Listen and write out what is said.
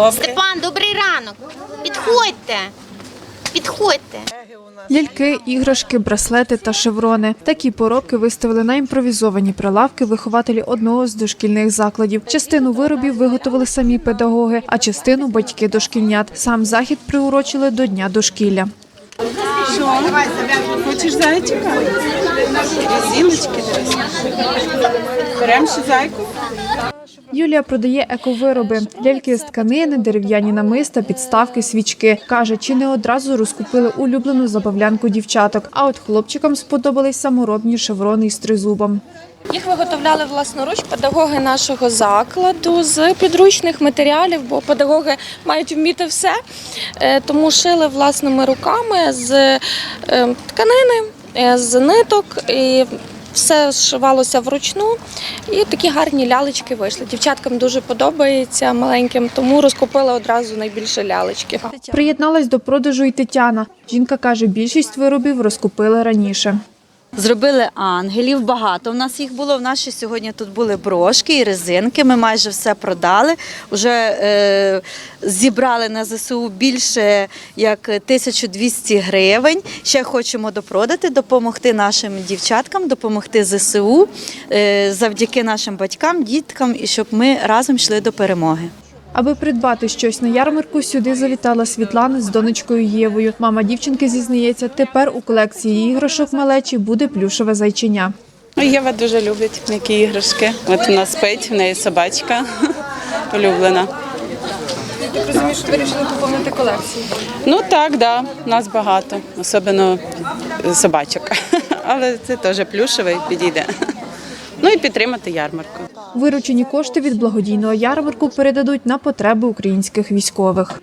Добре. Степан, добрий ранок. Підходьте. Підходьте. Ляльки, іграшки, браслети та шеврони. Такі поробки виставили на імпровізовані прилавки вихователі одного з дошкільних закладів. Частину виробів виготовили самі педагоги, а частину батьки дошкільнят. Сам захід приурочили до дня дошкілля. Що? Хочеш зайчика? Резиночки. Беремо ще зайку. Юлія продає ековироби, ляльки з тканини, дерев'яні намиста, підставки, свічки. Каже, чи не одразу розкупили улюблену забавлянку дівчаток. А от хлопчикам сподобались саморобні шеврони із тризубом. Їх виготовляли власноруч педагоги нашого закладу з підручних матеріалів, бо педагоги мають вміти все. Е, Тому шили власними руками з е, тканини, е, з ниток. І все зшивалося вручну, і такі гарні лялечки вийшли. Дівчаткам дуже подобається маленьким, тому розкупили одразу найбільше лялечки. Приєдналась до продажу і Тетяна. Жінка каже, більшість виробів розкупили раніше. Зробили ангелів, багато. У нас їх було. В нас сьогодні тут були брошки і резинки. Ми майже все продали. Уже е, зібрали на ЗСУ більше як 1200 гривень. Ще хочемо допродати, допомогти нашим дівчаткам, допомогти ЗСУ е, завдяки нашим батькам, діткам, і щоб ми разом йшли до перемоги. Аби придбати щось на ярмарку, сюди завітала Світлана з донечкою Євою. Мама дівчинки зізнається, тепер у колекції іграшок малечі буде плюшеве зайчиня. Ну, Єва дуже любить м'які іграшки. От вона спить, в неї собачка улюблена. Розумію, що вирішили поповнити колекцію. Ну так, да, нас багато, особливо собачок. Але це теж плюшевий підійде. Ну і підтримати ярмарку. Виручені кошти від благодійного ярмарку передадуть на потреби українських військових.